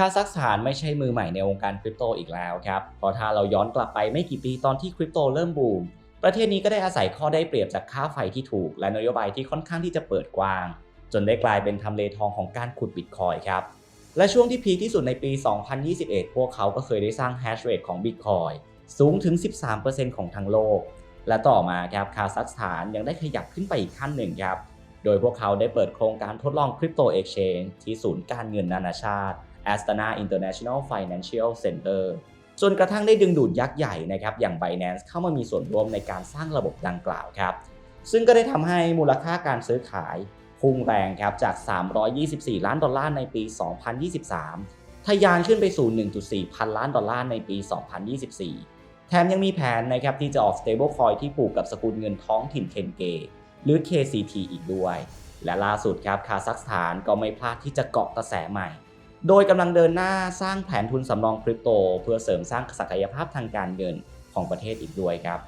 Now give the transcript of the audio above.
คาซัคสถานไม่ใช่มือใหม่ในวงการคริปโตอีกแล้วครับเพราะถ้าเราย้อนกลับไปไม่กี่ปีตอนที่คริปโตเริ่มบูม ประเทศนี้ก็ได้อาศัยข้อได้เปรียบจากค่าไฟที่ถูก และนโยบายที่ค่อนข้างที่จะเปิดกว้าง จนได้กลายเป็นทำเลทองของการขุดบิตคอยครับ และช่วงที่พีคที่สุดในปี 2021 พวกเขาก็เคยได้สร้างแฮชเรทของบิตคอยสูงถึง 13%ของทั้งโลก และต่อมาครับคาซัคสถานยังได้ขยับขึ้นไปอีกขั้นหนึ่งครับ โดยพวกเขาได้เปิดโครงการทดลองคริปโตเอ็กชแนนที่ศูนย์การเงินนานาชาติ Astana International Financial Center จนกระทั่งได้ดึงดูดยักษ์ใหญ่นะครับอย่าง Binance เข้ามามีส่วนร่วมในการสร้างระบบดังกล่าวครับ ซึ่งก็ได้ทำให้มูลค่าการซื้อขายพุ่งแรงครับจาก 324 ล้านดอลลาร์ในปี 2023 ทะยานขึ้นไปสู่ 1.4 พันล้านดอลลาร์ในปี 2024 แถมยังมีแผนนะครับที่จะออก stablecoin ที่ผูกกับสกุลเงินท้องถิ่นเคนเก หรือ KCT อีกด้วย และล่าสุดครับคาซัคสถานก็ไม่พลาดที่จะเกาะกระแสใหม่ โดยกำลังเดินหน้าสร้างแผนทุนสำรองคริปโต เพื่อเสริมสร้างศักยภาพทางการเงินของประเทศอีกด้วยครับ